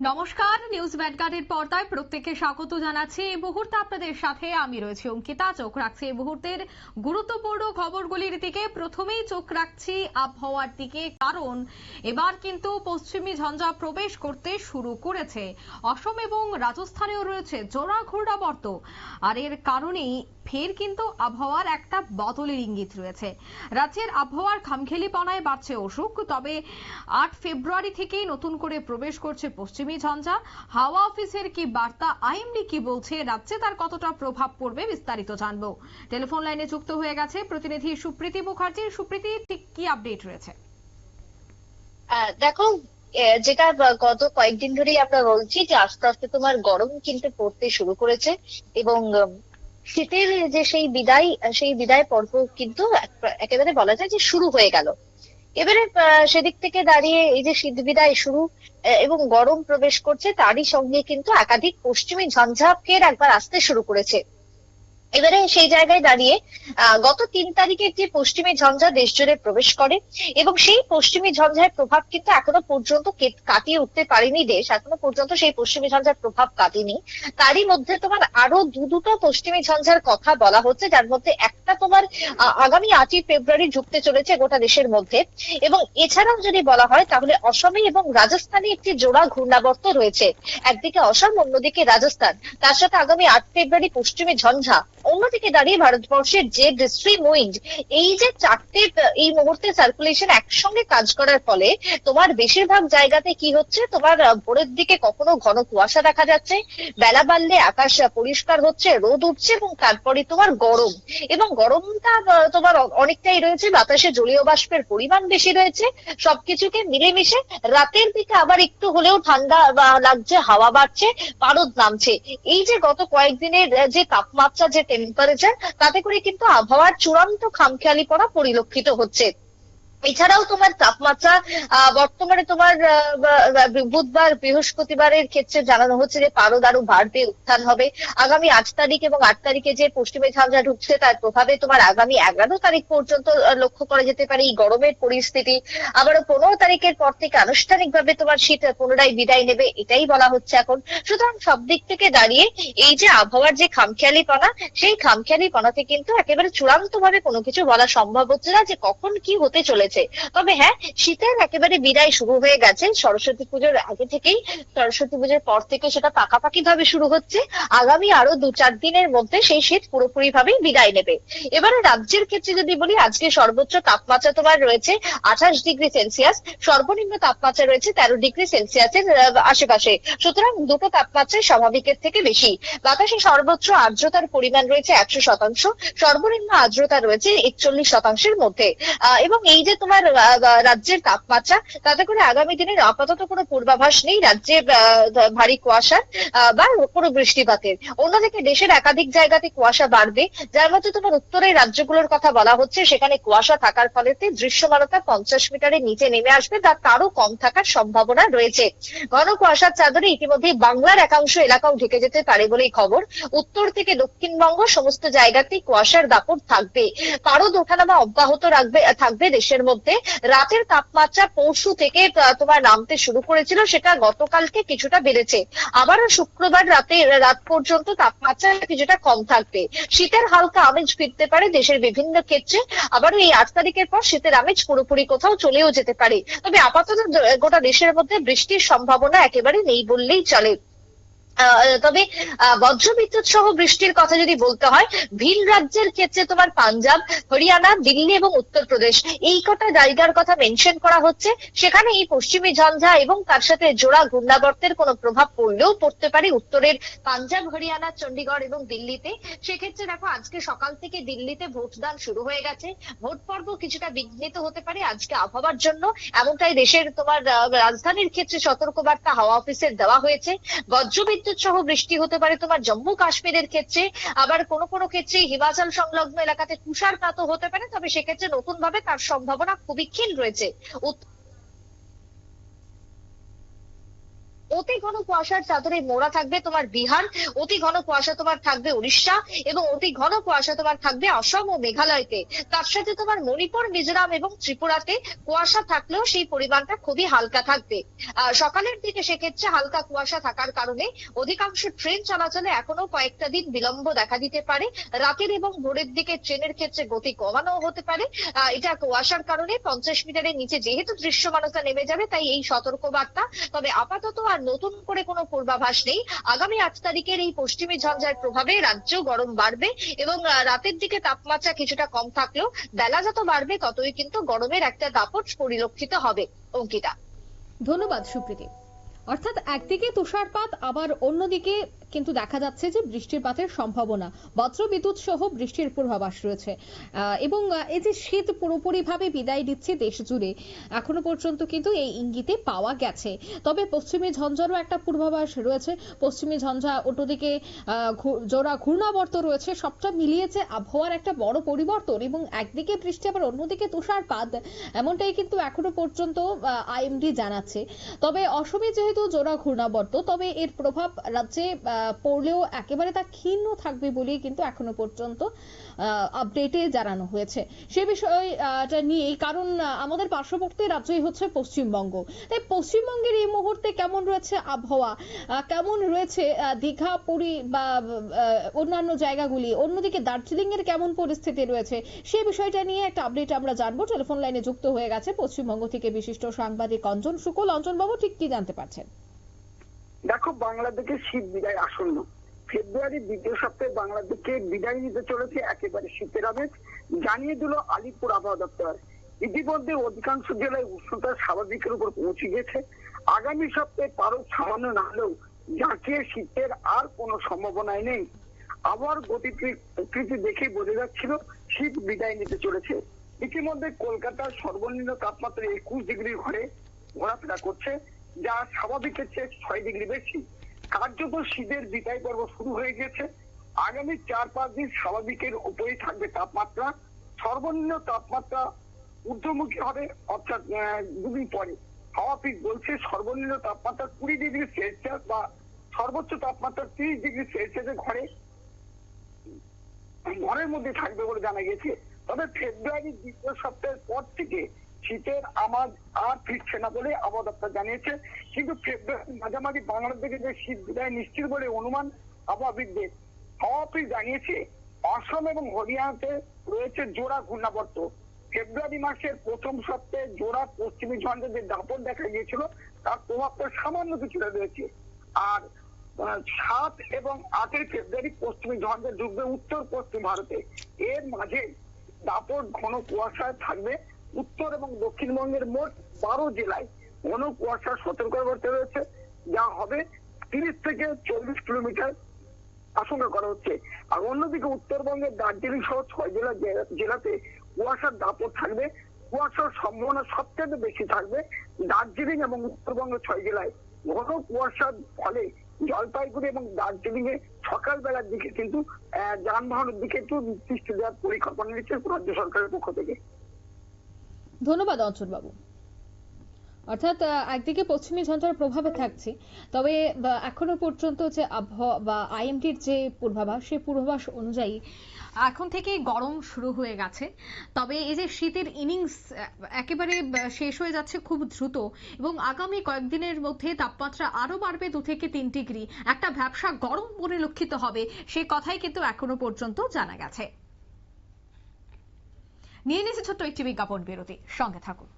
নমস্কার, নিউজ ভ্যানগার্ডের পর্দায় প্রত্যেককে স্বাগত জানাচ্ছি। এই মুহূর্তে আপনাদের সাথে আমি রয়েছি অঙ্কিতা। চোখ রাখছি এই মুহূর্তের গুরুত্বপূর্ণ খবরগুলির দিকে। প্রথমেই চোখ রাখছি আবহাওয়ার দিকে, কারণ এবার কিন্তু পশ্চিমী ঝঞ্ঝা প্রবেশ করতে শুরু করেছে। অসম এবং রাজস্থানেও রয়েছে জোড়া ঘূর্ণাবর্ত আর এর কারণেই ফের কিন্তু আবহাওয়ার একটা বদলের ইঙ্গিত রয়েছে। রাজ্যের আবহাওয়ার খামখেলিপনায় বাড়ছে অসুখ, তবে আট ফেব্রুয়ারি থেকেই নতুন করে প্রবেশ করছে পশ্চিমী ঝঞ্ঝা। হাওয়া অফিসের কি বার্তা, আইএমডি কি বলছে, রাজ্যে তার কতটা প্রভাব পড়বে বিস্তারিত জানব। টেলিফোন লাইনে যুক্ত হয়ে গেছে প্রতিনিধি সুপ্রীতি মুখার্জি। সুপ্রীতি, ঠিক কি আপডেট রয়েছে? দেখো যেটা গত কয়েকদিন ধরেই আমরা বলছি যে আস্তে আস্তে তোমার গরম কিন্তু পড়তে শুরু করেছে এবং শীতের যে সেই বিদায় সেই বিদায় পর্ব কিন্তু এক- একেবারে বলা যায় যে শুরু হয়ে গেল। এবারে সেদিক থেকে দাঁড়িয়ে এই যে শীত বিদায় শুরু এবং গরম প্রবেশ করছে, তারই সঙ্গে কিন্তু একাধিক পশ্চিমী ঝঞ্ঝা ফের একবার আসতে শুরু করেছে। এবারে সেই জায়গায় দাঁড়িয়ে গত তিন তারিখে যে পশ্চিমী ঝঞ্ঝা দেশ জুড়ে প্রবেশ করে এবং সেই পশ্চিমী ঝঞ্ঝার প্রভাব কিন্তু এখনও পর্যন্ত কাটিয়ে উঠতে পারেনি দেশ। এখনও পর্যন্ত সেই পশ্চিমী ঝঞ্ঝার প্রভাব কাটেনি। তারই মধ্যে তোমার আরও দু দুটো পশ্চিমী ঝঞ্ঝার কথা বলা হচ্ছে, যার মধ্যে একটা তোমার আগামী আটই ফেব্রুয়ারি ঢুকতে চলেছে গোটা দেশের মধ্যে। এবং এছাড়াও যদি বলা হয়, তাহলে অসমে এবং রাজস্থানে একটি জোড়া ঘূর্ণাবর্ত রয়েছে। একদিকে অসম, অন্যদিকে রাজস্থান। তার সাথে আগামী আট ফেব্রুয়ারি পশ্চিমী ঝঞ্ঝা অন্যদিকে দাঁড়িয়ে ভারতবর্ষের যে ডিস্ট্রিম উইন্ড এই যে চারটে, এই মুহূর্তে সার্কুলেশন একসঙ্গে কাজ করার ফলে তোমার বেশিরভাগ জায়গাতে কি হচ্ছে? তোমার ভোরের দিকে কখনো ঘন কুয়াশা দেখা যাচ্ছে, বেলা বাড়লে আকাশ পরিষ্কার হচ্ছে, রোদ উঠছে এবং তারপরে তোমার গরম। এবং গরমটা তোমার অনেকটাই রয়েছে, বাতাসে জলীয় বাষ্পের পরিমাণ বেশি রয়েছে, সবকিছুকে মিলেমিশে রাতের দিকে আবার একটু হলেও ঠান্ডা লাগছে, হাওয়া বাড়ছে পারদ নামছে। এই যে গত কয়েকদিনের যে তাপমাত্রা যে টেম্পারেচার তাতে করে কিন্তু আবহাওয়ার চূড়ান্ত খামখেয়ালি পড়া পরিলক্ষিত হচ্ছে। এছাড়াও তোমার তাপমাত্রা বর্তমানে তোমার বুধবার, বৃহস্পতিবারের ক্ষেত্রে জানানো হচ্ছে যে পারদ আরও বাড়বে, উত্থান হবে। আগামী আট তারিখ এবং আট তারিখে যে পশ্চিমে ঝঞ্ঝা ঢুকছে তার প্রভাবে তোমার আগামী এগারো তারিখ পর্যন্ত লক্ষ্য করা যেতে পারে এই গরমের পরিস্থিতি। আবারও পনেরো তারিখের পর থেকে আনুষ্ঠানিকভাবে তোমার শীত পুনরায় বিদায় নেবে, এটাই বলা হচ্ছে এখন। সুতরাং সব দিক থেকে দাঁড়িয়ে এই যে আবহাওয়ার যে খামখেয়ালিপনা, সেই খামখেয়ালিপনাতে কিন্তু একেবারে চূড়ান্ত ভাবে কোনো কিছু বলা সম্ভব হচ্ছে না যে কখন কি হতে চলেছে। তবে হ্যাঁ শীতের একেবারে বিদায় শুরু হয়ে গেছে। সরস্বতী পুজোর আগে থেকেই, সরস্বতী পুজোর পর থেকে সেটা পাকাপাকি ভাবে শুরু হচ্ছে। আগামী আরও দু চার দিনের মধ্যে সেই শীত পুরোপুরি ভাবেই বিদায় নেবে। এবারে রাজ্যের ক্ষেত্রে যদি বলি, আজকে সর্বোচ্চ তাপমাত্রা তোমার রয়েছে আঠাশ ডিগ্রি সেলসিয়াস। সর্বনিম্ন তাপমাত্রা রয়েছে তেরো ডিগ্রি সেলসিয়াসের আশেপাশে। সুতরাং দুটো তাপমাত্রাই স্বাভাবিকের থেকে বেশি। বাতাসে সর্বোচ্চ আর্দ্রতার পরিমাণ রয়েছে একশো শতাংশ। সর্বনিম্ন আর্দ্রতা রয়েছে একচল্লিশ শতাংশের মধ্যে। এবং এই যে তোমার আহ, আহ, রাজ্যের তাপমাত্রা তাতে করে আগামী দিনের আপাতত কোনো পূর্বাভাস নেই রাজ্যে ভারী কুয়াশার বা কোনো বৃষ্টিপাতের। অন্যদিকে দেশের একাধিক জায়গাতে কুয়াশা বাড়বে যার মধ্যে তোমার উত্তরের রাজ্যগুলোর কথা বলা হচ্ছে সেখানে কুয়াশা থাকার ফলেতে দৃশ্যমানতা পঞ্চাশ মিটারের নিচে নেমে আসবে তা তারও কম থাকার সম্ভাবনা রয়েছে। ঘন কুয়াশার চাদরে ইতিমধ্যে বাংলার একাংশ এলাকাও ঢেকে যেতে পারে বলেই খবর। উত্তর থেকে দক্ষিণবঙ্গ সমস্ত জায়গাতেই কুয়াশার দাপট থাকবে। পারদ ওঠানামা অব্যাহত রাখবে থাকবে দেশের মধ্যে রাতের তাপমাত্রা পরশু থেকে তোমার নামতে শুরু করেছিল, সেটা গতকালকে কিছুটা বেড়েছে। আবারও শুক্রবার রাতে, রাত পর্যন্ত তাপমাত্রা কিছুটা কম থাকবে। শীতের হালকা আমেজ ফিরতে পারে দেশের বিভিন্ন ক্ষেত্রে। আবারও এই আট তারিখের পর শীতের আমেজ পুরোপুরি কোথাও চলেও যেতে পারে। তবে আপাতত গোটা দেশের মধ্যে বৃষ্টির সম্ভাবনা একেবারে নেই বললেই চলে। তবে বজ্রবিদ্যুৎ সহ বৃষ্টির কথা যদি বলতে হয়, ভিন রাজ্যের ক্ষেত্রে তোমার পাঞ্জাব, হরিয়ানা, দিল্লি এবং উত্তরপ্রদেশ, এই কটা জায়গার কথা মেনশন করা হচ্ছে। সেখানে এই পশ্চিমী ঝঞ্ঝা এবং তার সাথে জোড়া ঘূর্ণাবর্তের কোনো প্রভাব পড়লেও পড়তে পারে উত্তরের পাঞ্জাব, হরিয়ানা চণ্ডীগড় এবং দিল্লিতে। সেক্ষেত্রে দেখো, আজকে সকাল থেকে দিল্লিতে ভোটদান শুরু হয়ে গেছে। ভোট পর্ব কিছুটা বিঘ্নিত হতে পারে আজকে আবহাওয়ার জন্য। এমনটাই দেশের তোমার রাজধানীর ক্ষেত্রে সতর্কবার্তা হাওয়া অফিসের দেওয়া হয়েছে। বজ্রবিদ্যুৎ সহ বৃষ্টি হতে পারে তোমার জম্মু কাশ্মীরের ক্ষেত্রে, আবার কোন কোন ক্ষেত্রে হিমাচল সংলগ্ন এলাকাতে তুষারপাতও হতে পারে, তবে সেক্ষেত্রে নতুন ভাবে তার সম্ভাবনা খুবই ক্ষীণ রয়েছে উত্তর অতি ঘন কুয়াশার চাদরে মোড়া থাকবে তোমার বিহার, অতি ঘন কুয়াশা তোমার থাকবে উড়িষ্যা, এবং অতি ঘন কুয়াশা তোমার থাকবে অসম ও মেঘালয়তে। তার সাথে তোমার মণিপুর, মিজোরাম এবং ত্রিপুরাতে কুয়াশা থাকলেও সেই পরিমাণটা খুবই হালকা থাকবে। সকালের দিকে সেক্ষেত্রে হালকা কুয়াশা থাকার কারণে অধিকাংশ ট্রেন চলাচলে এখনও কয়েকটা দিন বিলম্ব দেখা দিতে পারে। রাতের এবং ভোরের দিকে ট্রেনের ক্ষেত্রে গতি কমানো হতে পারে। এটা কুয়াশার কারণে পঞ্চাশ মিটারের নিচে যেহেতু দৃশ্যমানতা নেমে যাবে, তাই এই সতর্কবার্তা। তবে আপাতত আর নতুন করে কোনো পূর্বাভাস নেই। আগামী আট তারিখের এই পশ্চিমী ঝঞ্ঝার প্রভাবে রাজ্যেও গরম বাড়বে এবং রাতের দিকে তাপমাত্রা কিছুটা কম থাকলেও বেলা যত বাড়বে ততই কিন্তু গরমের একটা দাপট পরিলক্ষিত হবে। অঙ্কিতা। ধন্যবাদ সুপ্রীতি। অর্থাৎ একদিকে তুষারপাত, আবার অন্যদিকে কিন্তু দেখা যাচ্ছে যে বৃষ্টিপাতের সম্ভাবনা। বজ্র বিদ্যুৎ সহ বৃষ্টির পূর্বাভাস রয়েছে। এবং এই যে শীত পুরোপুরিভাবে বিদায় দিচ্ছে দেশ জুড়ে, এখনও পর্যন্ত কিন্তু এই ইঙ্গিতে পাওয়া গেছে। তবে পশ্চিমী ঝঞ্ঝারও একটা পূর্বাভাস রয়েছে। পশ্চিমী ঝঞ্ঝা অন্যদিকে জোড়া ঘূর্ণাবর্ত রয়েছে। সবটা মিলিয়েছে আবহাওয়ার একটা বড় পরিবর্তন এবং একদিকে বৃষ্টি, আবার অন্যদিকে তুষারপাত, এমনটাই কিন্তু এখনও পর্যন্ত আইএমডি জানাচ্ছে। তবে অসমে যেহেতু জোড়া ঘূর্ণাবর্ত, তবে এর প্রভাব রাজ্যে পড়লেও একেবারে তা ক্ষীণ থাকবে বলেই কিন্তু এখনও পর্যন্ত আপডেটে জানানো হয়েছে। সে বিষয়টা নিয়েই কারণ আমাদের পার্শ্ববর্তী রাজ্যই হচ্ছে পশ্চিমবঙ্গ। তাই পশ্চিমবঙ্গের এই মুহূর্তে কেমন রয়েছে আবহাওয়া? কেমন রয়েছে দীঘা, পুরী বা অন্যান্য জায়গাগুলি? অন্যদিকে দার্জিলিং এর কেমন পরিস্থিতি রয়েছে? সে বিষয়টা নিয়ে একটা আপডেট আমরা জানব। টেলিফোন লাইনে যুক্ত হয়ে গেছে পশ্চিমবঙ্গ থেকে বিশিষ্ট সাংবাদিক অঞ্জন শুকল। অঞ্জন বাবু, ঠিক কি জানতে পারছেন? দেখো, বাংলাদেশের শীত বিদায় আসন্ন। ফেব্রুয়ারির দ্বিতীয় সপ্তাহে বাংলাদেশকে বিদায় নিতে চলেছে একেবারে শীতের আমেজ, জানিয়ে দিল আলিপুর আবহাওয়া দপ্তর। ইতিমধ্যে অধিকাংশ জেলায় উষ্ণতা স্বাভাবিকের উপর পৌঁছে গেছে। আগামী সপ্তাহে পারো সামান্য না হলেও জাঁকিয়ে শীতের আর কোনো সম্ভাবনাই নেই। আবার গতি প্রকৃতি দেখে বোঝা যাচ্ছিল শীত বিদায় নিতে চলেছে। ইতিমধ্যে কলকাতার সর্বনিম্ন তাপমাত্রা একুশ ডিগ্রি ঘরে ঘোরাফেরা করছে, যা স্বাভাবিকের চেয়ে ছয় ডিগ্রি বেশি। কার্যত শীতের বিদায় পর্ব শুরু হয়ে গেছে। আগামী চার পাঁচ দিন স্বাভাবিকের উপরেই থাকবে তাপমাত্রা। সর্বনিম্ন তাপমাত্রা ঊর্ধ্বমুখী হবে, অর্থাৎ দুদিন পরে। হাওয়া পিক বলছে সর্বনিম্ন তাপমাত্রা কুড়ি ডিগ্রি সেলসিয়াস বা সর্বোচ্চ তাপমাত্রা তিরিশ ডিগ্রি সেলসিয়াসের ঘরে, ঘরের মধ্যে থাকবে বলে জানা গেছে। তবে ফেব্রুয়ারির দ্বিতীয় সপ্তাহের পর থেকে শীতের আমাজ আর ফিরছে না বলে আবহাওয়া দপ্তর জানিয়েছে। কিন্তু ফেব্রুয়ারি মাঝামাঝি বাংলাদেশে যে শীত বিদায় নিশ্চিত বলে অনুমান আবহাওয়াবিদদের। হাওয়া অফিস জানিয়েছে অসম এবং হরিয়ানাতে রয়েছে জোড়া ঘূর্ণাবর্ত। ফেব্রুয়ারি মাসের প্রথম সপ্তাহে জোড়া পশ্চিমী ঝঞ্ঝা যে দাপট দেখা গিয়েছিল, তার প্রভাবটা সামান্য কিছুটা রয়েছে। আর সাত এবং আটের ফেব্রুয়ারি পশ্চিমী ঝঞ্ঝা ঢুকবে উত্তর পশ্চিম ভারতে। এর মাঝে দাপট ঘন কুয়াশায় থাকবে। উত্তর এবং দক্ষিণবঙ্গের মোট বারো জেলায় ঘন কুয়াশার সতর্কবার্তা রয়েছে, যা হবে তিরিশ থেকে চল্লিশ কিলোমিটার আশঙ্কা করা হচ্ছে। আর অন্যদিকে উত্তরবঙ্গের দার্জিলিং সহ ছয় জেলা জেলাতে কুয়াশার দাপট থাকবে। কুয়াশার সম্ভাবনা সবচেয়ে বেশি থাকবে দার্জিলিং এবং উত্তরবঙ্গের ছয় জেলায়। ঘন কুয়াশার ফলে জলপাইগুড়ি এবং দার্জিলিং এ সকালবেলার দিকে কিন্তু যানবাহনের দিকে একটু দৃষ্টি দেওয়ার পরিকল্পনা নিচ্ছে রাজ্য সরকারের পক্ষ থেকে। ধন্যবাদ অঞ্চল বাবু অর্থাৎ একদিকে পশ্চিমী ঝঞ্ঝার প্রভাবে থাকছে, তবে এখনও পর্যন্ত যে আবহাওয়া বা আইএমডির যে পূর্বাভাস সেই পূর্বাভাস অনুযায়ী এখন থেকে গরম শুরু হয়ে গেছে। তবে এই যে শীতের ইনিংস একেবারে শেষ হয়ে যাচ্ছে খুব দ্রুত এবং আগামী কয়েকদিনের মধ্যে তাপমাত্রা আরও বাড়বে দু থেকে তিন ডিগ্রি। একটা ভ্যাবসা গরম পরিলক্ষিত হবে, সে কথাই কিন্তু এখনও পর্যন্ত জানা গেছে। নিয়ে নিয়েছে ছোট্ট একটি বিজ্ঞাপন বিরতি। সঙ্গে থাকুন।